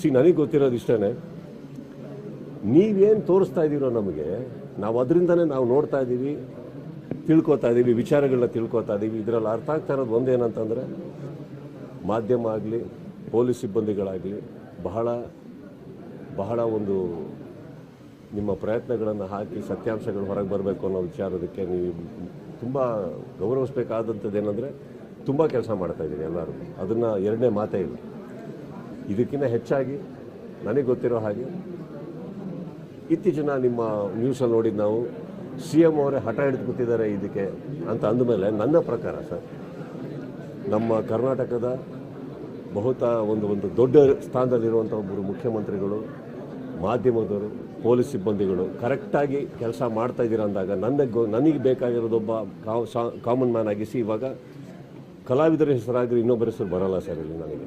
C, ನನಗೆ ಗೊತ್ತಿರೋದು ಇಷ್ಟೇ ನೀವೇನು ತೋರಿಸ್ತಾ ಇದ್ದೀರೋ ನಮಗೆ, ನಾವು ಅದರಿಂದನೇ ನಾವು ನೋಡ್ತಾ ಇದ್ದೀವಿ ತಿಳ್ಕೊತಾ ಇದ್ದೀವಿ ವಿಚಾರಗಳನ್ನ ತಿಳ್ಕೊತಾ ಇದ್ದೀವಿ ಇದರಲ್ಲಿ ಅರ್ಥ ಆಗ್ತಾ ಇರೋದು ಒಂದೇನಂತಂದರೆ, ಮಾಧ್ಯಮ ಆಗಲಿ, ಪೊಲೀಸ್ ಸಿಬ್ಬಂದಿಗಳಾಗಲಿ, ಬಹಳ ಬಹಳ ಒಂದು ನಿಮ್ಮ ಪ್ರಯತ್ನಗಳನ್ನು ಹಾಕಿ ಸತ್ಯಾಂಶಗಳು ಹೊರಗೆ ಬರಬೇಕು ಅನ್ನೋ ವಿಚಾರದಕ್ಕೆ ನೀವು ತುಂಬ ಗೌರವಿಸಬೇಕಾದಂಥದ್ದು ಏನಂದರೆ ತುಂಬ ಕೆಲಸ ಮಾಡ್ತಾ ಇದ್ದೀರಿ ಎಲ್ಲರೂ. ಅದನ್ನು ಎರಡನೇ ಮಾತೇ ಇಲ್ಲ. ಇದಕ್ಕಿಂತ ಹೆಚ್ಚಾಗಿ ನನಗೆ ಗೊತ್ತಿರೋ ಹಾಗೆ ಇತ್ತೀಚಿನ ನಿಮ್ಮ ನ್ಯೂಸಲ್ಲಿ ನೋಡಿದ್ದು ನಾವು ಸಿ ಎಂ ಅವರೇ ಹಠ ಹಿಡಿದು ಕೂತಿದ್ದಾರೆ ಇದಕ್ಕೆ ಅಂತ ಅಂದಮೇಲೆ ನನ್ನ ಪ್ರಕಾರ ಸರ್, ನಮ್ಮ ಕರ್ನಾಟಕದ ಬಹುತ ಒಂದು ಒಂದು ದೊಡ್ಡ ಸ್ಥಾನದಲ್ಲಿರುವಂಥ ಒಬ್ಬರು ಮುಖ್ಯಮಂತ್ರಿಗಳು, ಮಾಧ್ಯಮದವರು, ಪೊಲೀಸ್ ಸಿಬ್ಬಂದಿಗಳು ಕರೆಕ್ಟಾಗಿ ಕೆಲಸ ಮಾಡ್ತಾ ಇದ್ದೀರ ಅಂದಾಗ ನನಗೆ ಗೊ- ನನಗೆ ಬೇಕಾಗಿರೋದೊಬ್ಬ ಕಾಮನ್ ಮ್ಯಾನ್ ಆಗಿಸಿ ಇವಾಗ ಕಲಾವಿದರ ಹೆಸರಾಗಿ ಇನ್ನೊಬ್ಬರ ಹೆಸರು ಬರಲ್ಲ ಸರ್ ಇಲ್ಲಿ ನನಗೆ.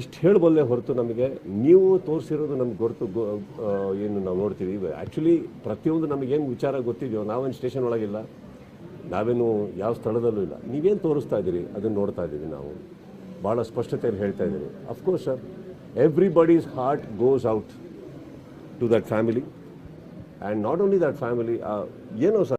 ಇಷ್ಟು ಹೇಳಬಲ್ಲೆ ಹೊರತು ನಮಗೆ ನೀವು ತೋರಿಸಿರೋದು ನಮ್ಗೆ ಗೊತ್ತು ಏನು ನಾವು ನೋಡ್ತೀವಿ. ಆ್ಯಕ್ಚುಲಿ ಪ್ರತಿಯೊಂದು ನಮಗೇನು ವಿಚಾರ ಗೊತ್ತಿದೆಯೋ, ನಾವೇನು ಸ್ಟೇಷನ್ ಒಳಗಿಲ್ಲ. ನಾವೇನು ಯಾವ ಸ್ಥಳದಲ್ಲೂ ಇಲ್ಲ. ನೀವೇನು ತೋರಿಸ್ತಾ ಇದ್ದೀರಿ ಅದನ್ನು ನೋಡ್ತಾ ಇದ್ದೀವಿ ನಾವು. ಭಾಳ ಸ್ಪಷ್ಟತೆಯಲ್ಲಿ ಹೇಳ್ತಾ ಇದ್ದೀವಿ. Of course sir everybody's heart goes out to that family and not only that family ಏನೋ ಸರ್